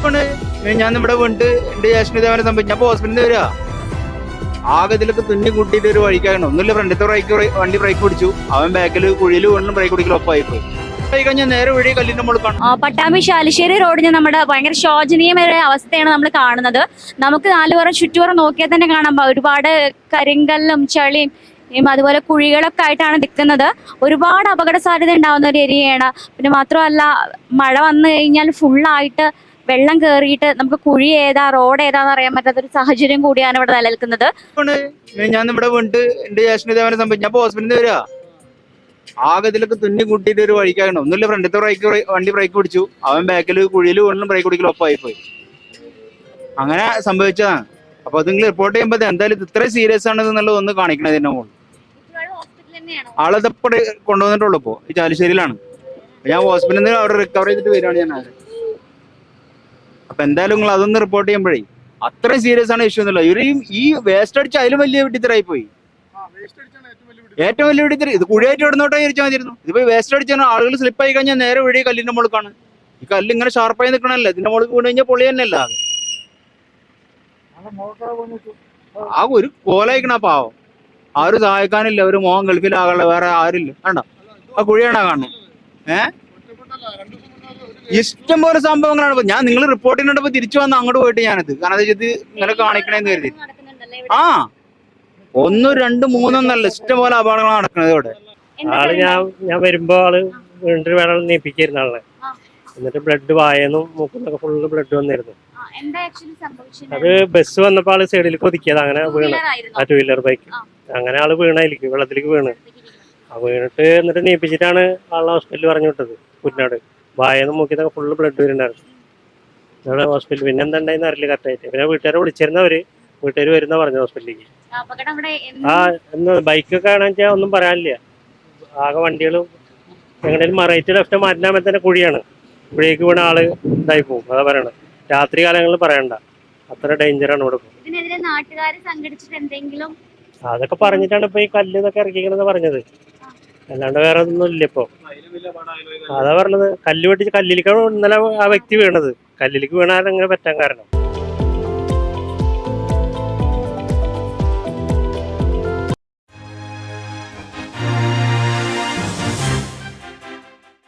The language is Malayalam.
ഇപ്പാണ് ഞാൻ നമ്മുടെ വീണ്ട് എന്റെ ജ്യേഷ്ഠദേവനെ സംഭവിച്ചു ഞാൻ ഹോസ്പിറ്റലിൽ വരിക ആകെ ഇതിലൊക്കെ തുന്നി കൂട്ടിയിട്ട് ഒരു വഴിക്കാകണം ഒന്നുമില്ല ഫ്രണ്ടിത്തെ ബ്രേക്ക് വണ്ടി ബ്രേക്ക് പിടിച്ചു. അവൻ ബാക്കിൽ കുഴിയിൽ വീണ്ടും ബ്രേക്ക് പിടിക്കൽ ഒപ്പായി പോയി. പട്ടാമ്പി ശാലിശ്ശേരി റോഡിന് നമ്മുടെ ഭയങ്കര ശോചനീയമായ അവസ്ഥയാണ് നമ്മൾ കാണുന്നത്. നമുക്ക് നാലുപുറം ചുറ്റുപുറം നോക്കിയാൽ തന്നെ കാണാം. ഒരുപാട് കരിങ്കല്ലും ചളിയും അതുപോലെ കുഴികളൊക്കെ ആയിട്ടാണ് നിൽക്കുന്നത്. ഒരുപാട് അപകട സാധ്യത ഉണ്ടാവുന്ന ഒരു ഏരിയയാണ്. പിന്നെ മാത്രമല്ല മഴ വന്നു കഴിഞ്ഞാൽ ഫുള്ളായിട്ട് വെള്ളം കയറിയിട്ട് നമുക്ക് കുഴി ഏതാ റോഡ് ഏതാന്ന് അറിയാൻ പറ്റാത്ത ഒരു സാഹചര്യം കൂടിയാണ് ഇവിടെ നിലനിൽക്കുന്നത്. ഞാൻ ഇവിടെ വീണ്ട് എന്റെ ജ്യേഷ്ഠദേവനെ സംഭവിച്ചു. ഞാൻ ഹോസ്പിറ്റലിൽ വരിക ആകെ ഇതിലൊക്കെ തുന്നി കൂട്ടിയിട്ട് ഒരു വഴിക്കാകണം ഒന്നുമില്ല ഫ്രണ്ടിത്തെ ബ്രേക്ക് വണ്ടി ബ്രേക്ക് പിടിച്ചു. അവൻ ബാക്കിൽ കുഴിയിൽ വീണ്ടും ബ്രേക്ക് പിടിക്കൽ ഒപ്പായി പോയി. അങ്ങനെ സംഭവിച്ചതാണ് അപ്പൊ അത് നിങ്ങൾ റിപ്പോർട്ട് ചെയ്യുമ്പോൾ എന്തായാലും ഇത്ര സീരിയസ് ആണ് എന്നുള്ളത് ഒന്ന് കാണിക്കണത് ഇതിന്റെ ആളെ തപ്പടെ കൊണ്ടുവന്നിട്ടുള്ളൂ ഇപ്പോ. ഈ ചാലിശ്ശേരിയിലാണ്. ഞാൻ ഹോസ്പിറ്റലിൽ നിന്ന് അവിടെ റിക്കവർ ചെയ്തിട്ട് വരികയാണ് ഞാൻ. അപ്പൊ എന്തായാലും നിങ്ങൾ അതൊന്ന് റിപ്പോർട്ട് ചെയ്യുമ്പോഴേ അത്രയും സീരിയസ് ആണ് ഇഷ്യൂ എന്നുള്ളത് ഇവരെയും ഈ- വേസ്റ്റ് അടിച്ച് അതിലും വലിയ വിട്ടിത്തരായി പോയി. ഏറ്റവും വലിയ വെട്ടിത്തര ഇത് കുഴിയായിട്ട് ഇടുന്നോട്ടെ ചോദിച്ചാൽ മതിയിരുന്നു ഇതിപ്പോ വേസ്റ്റ് അടിച്ചാൽ ആളുകൾ സ്ലിപ്പ് ആയി കഴിഞ്ഞാൽ നേരെ വഴി കല്ലിന്റെ മുകളിലാണ് ഈ കല്ല് ഇങ്ങനെ ഷാർപ്പായി നിൽക്കണല്ലേ ഇതിന്റെ മുകളിൽ വീണ് കഴിഞ്ഞാൽ പൊളി തന്നെയല്ല അത് ആ ഒരു കോലായിക്കണ പാവം. ആരും സഹായിക്കാനില്ല. ഒരു മോഹൻ ഗൾഫിലാകാനുള്ള വേറെ ആരില്ല വേണ്ട ആ കുഴിയാണോ കാണുന്നത്? ഏ? ഇഷ്ടം പോലെ സംഭവങ്ങളാണ്. ഇപ്പൊ ഞാൻ നിങ്ങൾ റിപ്പോർട്ട് ചെയ്യുന്നുണ്ടപ്പോ തിരിച്ചു വന്ന് അങ്ങോട്ട് പോയിട്ട് ഞാനത്. കാരണം ഇത് ഇങ്ങനെ കാണിക്കണേന്ന് കരുതി. ആ. ഒന്നും രണ്ടും മൂന്നൊന്നല്ല. ഇഷ്ടം പോലെ അപകടങ്ങൾ നടക്കുന്നത് ഇവിടെ. ആൾ ഞാൻ ഞാൻ വരുമ്പോ ആൾ വീണ്ടും വേണം നീപ്പിക്കായിരുന്നു ആളെ. എന്നിട്ട് ബ്ലഡ് വായന്നും മൂക്കുന്നൊക്കെ ഫുള്ള് ബ്ലഡ് വന്നിരുന്നു. എന്താ ആക്ച്വലി സംഭവിച്ചത്? അത് ബസ് വന്നപ്പോ ആൾ സൈഡിൽ കൊതിക്കിയത്. അങ്ങനെ വീണ്. ആ ടൂ വീലർ ബൈക്ക് അങ്ങനെ ആൾ വീണായിരിക്കും. വെള്ളത്തിലേക്ക് വീണ്. ആ വീണിട്ട് എന്നിട്ട് നീപ്പിച്ചിട്ടാണ് ആളെ ഹോസ്പിറ്റലിൽ പറഞ്ഞു വിട്ടത്. കുഞ്ഞാട് വായന്നും നോക്കിയതൊക്കെ ഫുള്ള് ബ്ലഡ് വരുന്നുണ്ടായിരുന്നു ഞങ്ങളുടെ ഹോസ്പിറ്റലിൽ പിന്നെ എന്താ ഉണ്ടായെന്ന് അറിയില്ല കറക്റ്റായിട്ട് പിന്നെ വീട്ടുകാരെ വിളിച്ചിരുന്നവര് വീട്ടുകാർ വരുന്ന പറഞ്ഞു ഹോസ്പിറ്റലിലേക്ക് ആ എന്ന് ബൈക്കൊക്കെ ആണെന്ന് വെച്ചാൽ ഒന്നും പറയാനില്ല. ആകെ വണ്ടികളും എങ്ങനെയും മറൈറ്റ് ലെഫ്റ്റ് മാറ്റാൻ തന്നെ കുഴിയാണ്. കുഴിയേക്ക് വീണ ആൾ ഇതായി പോകും. അതാ പറയണത്. രാത്രി കാലങ്ങളിൽ പറയണ്ട. അത്ര ഡേഞ്ചറാണ് ഇവിടെ. അതൊക്കെ പറഞ്ഞിട്ടാണ് ഇപ്പൊ ഈ കല്ല് ഇതൊക്കെ ഇറക്കിക്കണെന്ന് പറഞ്ഞത്. അല്ലാണ്ട് വേറെ ഒന്നും ഇല്ല ഇപ്പൊ. അതാ പറഞ്ഞത് കല്ല് വെട്ടിച്ച് കല്ലിലേക്കാണ് ഇന്നലെ ആ വ്യക്തി വീണത്. കല്ലിലേക്ക് വീണാൽ അങ്ങനെ പറ്റാൻ കാരണം.